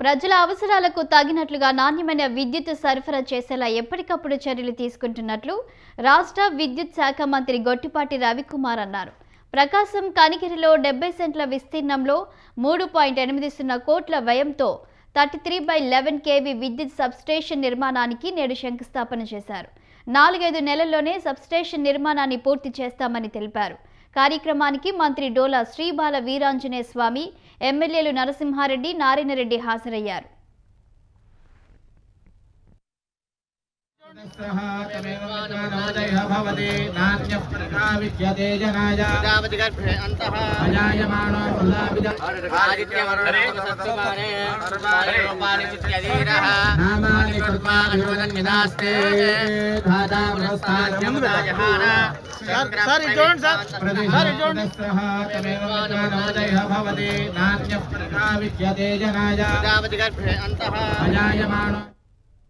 ప్రజల అవసరాలకు తగినట్లుగా నాణ్యమైన విద్యుత్ సరఫరా చేసేలా ఎప్పటికప్పుడు చర్యలు తీసుకుంటున్నట్లు రాష్ట్ర విద్యుత్ శాఖ మంత్రి గొట్టిపాటి రవికుమార్ అన్నారు. ప్రకాశం కనిగిరిలో డెబ్బై సెంట్ల విస్తీర్ణంలో మూడు పాయింట్ ఎనిమిది సున్నా కోట్ల వ్యయంతో thirty three by eleven KV విద్యుత్ సబ్స్టేషన్ నిర్మాణానికి నేడు శంకుస్థాపన చేశారు. నాలుగైదు నెలల్లోనే సబ్స్టేషన్ నిర్మాణాన్ని పూర్తి చేస్తామని తెలిపారు. కార్యక్రమానికి మంత్రి డోలా శ్రీబాల వీరాంజనేయ స్వామి ఎమ్మెల్యేలు నరసింహారెడ్డి నారాయణరెడ్డి హాజరయ్యారు. విద్యతే జనాయ ప్రజాపతిగర్భే అంతః అజాయమానో వృధావిద ఆదిత్యవరుణోపసత్సమానే రూపాణి చిత్యధీరः నామాని ప్రస్థానం సార్ చూడండి సార్ సార్ చూడండి భవతి నాణ్య విద్యతే జనాయ ప్రజాపతిగర్భే అంతః అజాయమానో